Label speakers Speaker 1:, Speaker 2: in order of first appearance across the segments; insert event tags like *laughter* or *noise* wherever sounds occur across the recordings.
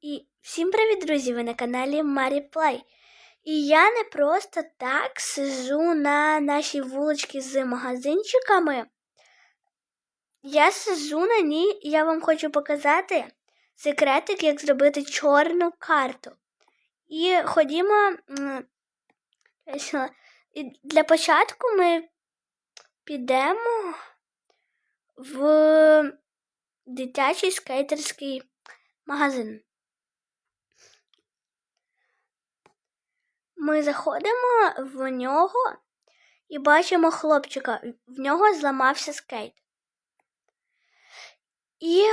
Speaker 1: І всім привіт, друзі! Ви на каналі Марі Плей. І я не просто так сижу на нашій вуличці з магазинчиками. Я сижу на ній і я вам хочу показати секретик, як зробити чорну карту. І ходімо. Для початку ми підемо в дитячий скейтерський магазин. Ми заходимо в нього і бачимо хлопчика. В нього зламався скейт. І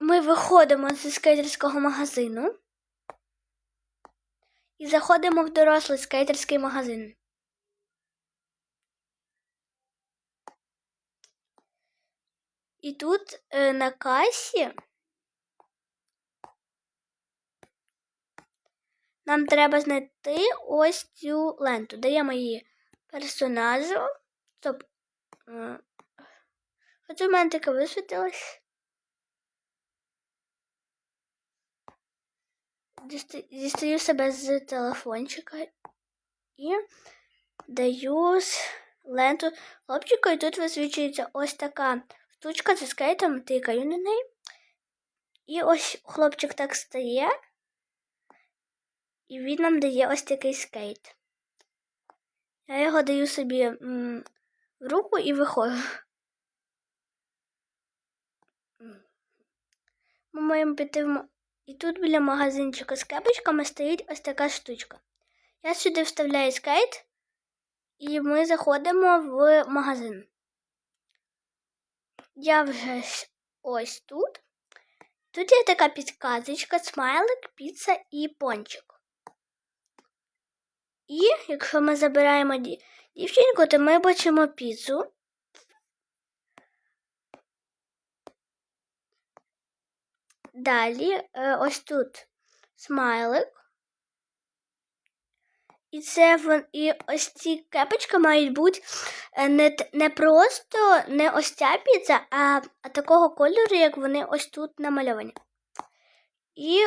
Speaker 1: ми виходимо зі скейтерського магазину і заходимо в дорослий скейтерський магазин. І тут е, на касі нам треба знайти ось цю ленту. Даємо її персонажу. Стоп. Е, От у мене таке висвітилось. Діста- Дістаю себе з телефончика і даю ленту хлопчику, і тут висвічується ось така штучка зі скейтом, тикаю на неї. І ось хлопчик так стає, і він нам дає ось такий скейт. Я його даю собі м, в руку і виходжу. Ми маємо піти в І тут біля магазинчика з кепочками стоїть ось така штучка. Я сюди вставляю скейт, і ми заходимо в магазин. Я вже ось тут. Тут є така підказочка, смайлик, піца і пончик. І якщо ми забираємо дівчинку, то ми бачимо піцу. Далі е, ось тут смайлик. І це і ось ці кепочки мають бути е, не, не просто не ось ця піца, а, а такого кольору, як вони ось тут намальовані. І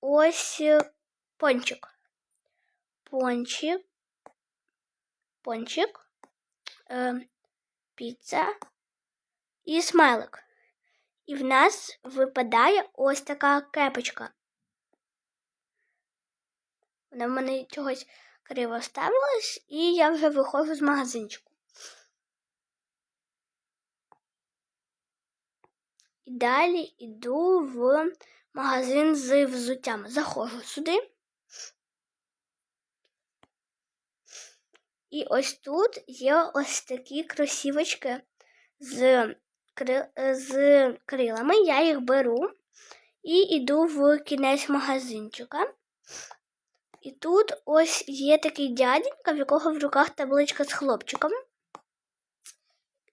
Speaker 1: ось е, пончик. Пончик. Пончик. Е, піца і смайлик. І в нас випадає ось така кепочка. Вона в мене чогось криво ставилась, і я вже виходжу з магазинчику. І далі йду в магазин з взуттям. Заходжу сюди. І ось тут є ось такі кросівочки з, кри- з крилами. Я їх беру і йду в кінець магазинчика. І тут ось є такий дяденька, в якого в руках табличка з хлопчиком.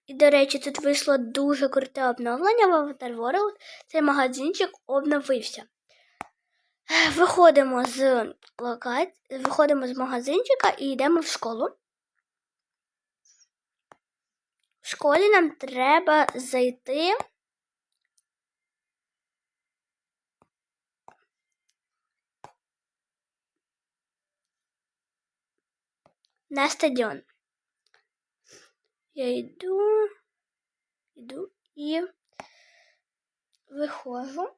Speaker 1: І, до речі, тут вийшло дуже круте обновлення в Avatar World. Цей магазинчик обновився. Виходимо з лока... виходимо з магазинчика і йдемо в школу. Школі нам треба зайти. на стадіон. Я йду, йду і виходжу.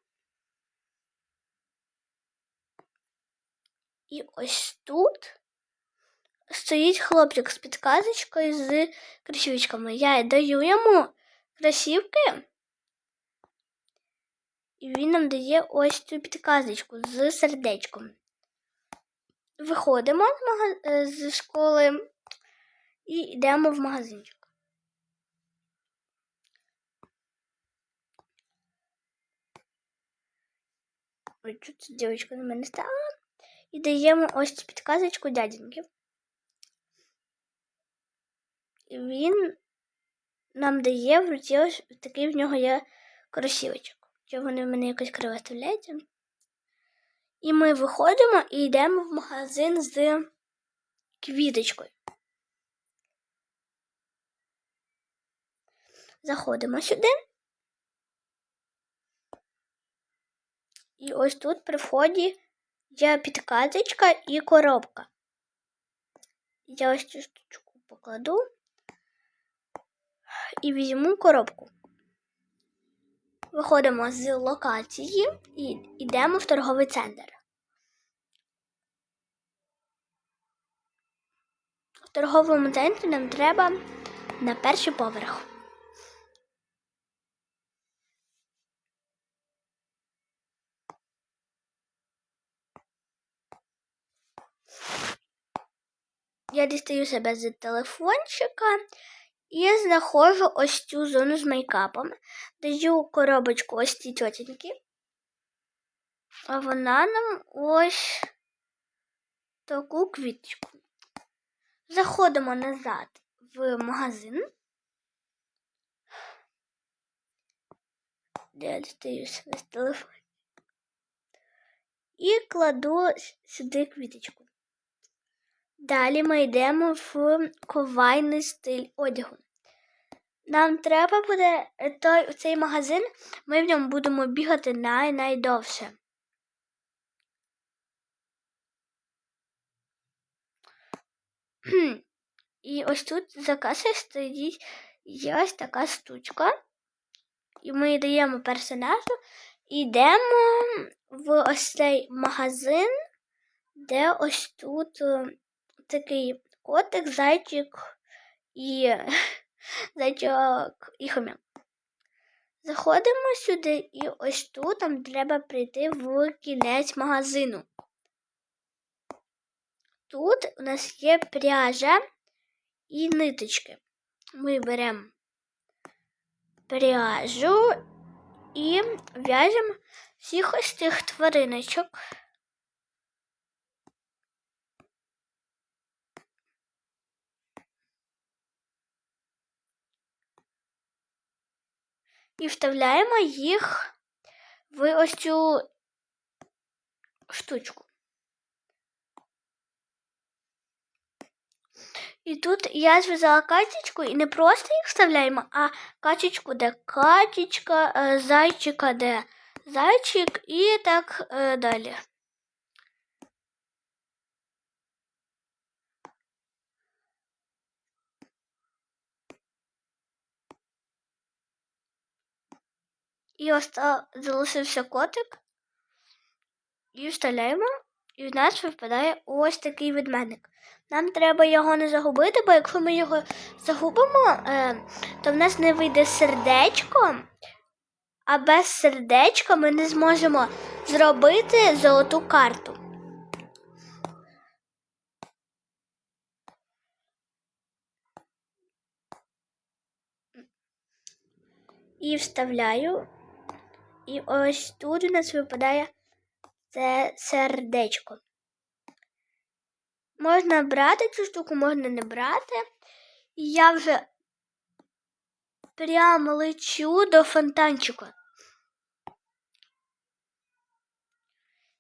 Speaker 1: І ось тут стоїть хлопчик з підказочкою з кросівочками. Я даю йому кросівки, і він нам дає ось цю підказочку з сердечком. Виходимо з, е, школи і йдемо в магазинчик. Ой, тут дівчинка на мене стала. І даємо ось цю підказочку дяденьки. Він нам дає в руці ось такий в нього є кросівочок. Чи вони в мене якось криво ставляються. І ми виходимо і йдемо в магазин з квіточкою. Заходимо сюди. І ось тут при вході є підказочка і коробка. Я ось цю штучку покладу і візьму коробку. Виходимо з локації і йдемо в торговий центр. В торговому центрі нам треба на перший поверх. Я дістаю себе з телефончика і знаходжу ось цю зону з мейкапом. Даю коробочку ось цій тітеньки. А вона нам ось таку квіточку. Заходимо назад в магазин. Де я дістаю себе з телефону. І кладу сюди квіточку. Далі ми йдемо в ковайний стиль одягу. Нам треба буде той цей магазин, ми в ньому будемо бігати най найдовше. І ось тут за касою стоїть є ось така штучка. І ми даємо персонажу і йдемо в ось цей магазин, де ось тут такий котик, зайчик і *laughs* зайчик і хомяк. Заходимо сюди і ось тут нам треба прийти в кінець магазину. Тут у нас є пряжа і ниточки. Ми беремо пряжу і в'яжемо всіх ось цих твариночок. І вставляємо їх в ось цю штучку. І тут я зв'язала качечку і не просто їх вставляємо, а качечку, де качечка, е, зайчика, де зайчик і так е, далі. І ось залишився котик. І вставляємо, і в нас випадає ось такий ведмедик. Нам треба його не загубити, бо якщо ми його загубимо, е, то в нас не вийде сердечко, а без сердечка ми не зможемо зробити золоту карту. І вставляю і ось тут у нас випадає це сердечко. Можна брати цю штуку, можна не брати. І я вже прямо лечу до фонтанчика.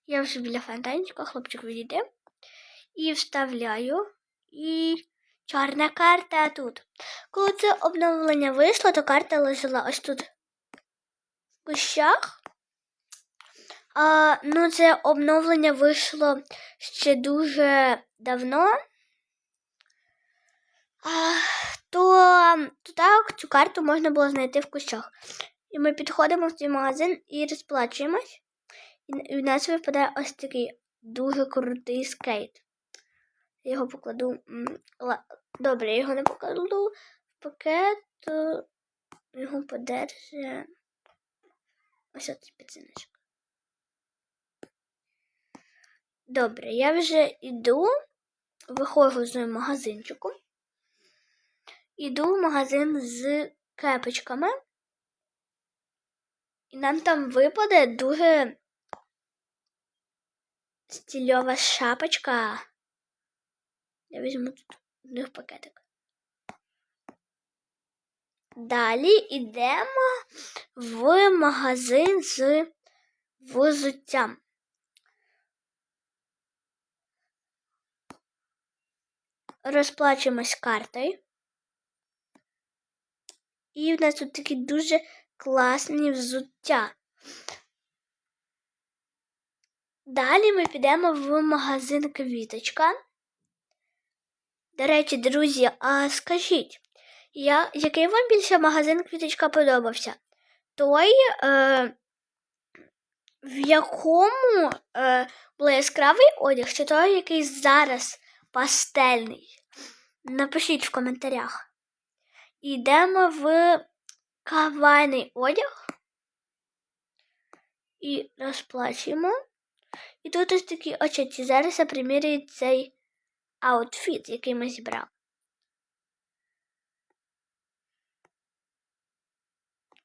Speaker 1: Я вже біля фонтанчика, хлопчик відійде. І вставляю. І чорна карта тут. Коли це обновлення вийшло, то карта лежала ось тут кущах. А, Ну, це обновлення вийшло ще дуже давно. А, То, то так цю карту можна було знайти в кущах. І ми підходимо в цей магазин і розплачуємось. І в нас випадає ось такий дуже крутий скейт. Я його покладу. Добре, я його не покладу в пакет, його подержи. Ось цей пацаночок. Добре, я вже йду, виходжу з магазинчику. Іду в магазин з кепочками. І нам там випаде дуже стільова шапочка. Я візьму тут них пакетик. Далі йдемо в магазин з взуттям. Розплачуємось картою. І в нас тут такі дуже класні взуття. Далі ми підемо в магазин Квіточка. До речі, друзі, а скажіть, я, який вам більше магазин Квіточка подобався? Той, е, в якому е, був яскравий одяг, чи той, який зараз пастельний? Напишіть в коментарях. Йдемо в кавайний одяг і розплачуємо. І тут ось такі очі. Зараз я примірюю цей аутфіт, який ми зібрали.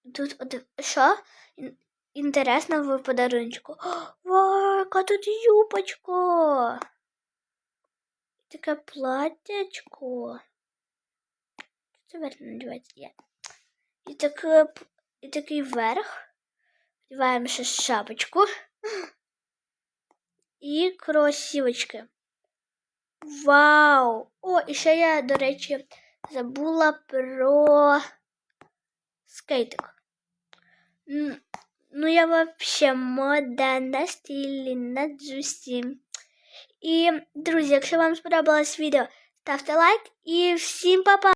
Speaker 1: Тут один. Що? Ін- Інтересно в подарунку. *gasps* Вау, яка тут юбочка. Таке платтячко. Це верх надівається є. І таке, і такий верх. Вдіваємо ще шапочку. *gasps* І кросівочки. Вау! О, і ще я, до речі, забула про скейтик. М, Ну, я вообще мода на стилі, на джусі. І, друзі, якщо вам сподобалось відео, ставте лайк і всім па-па!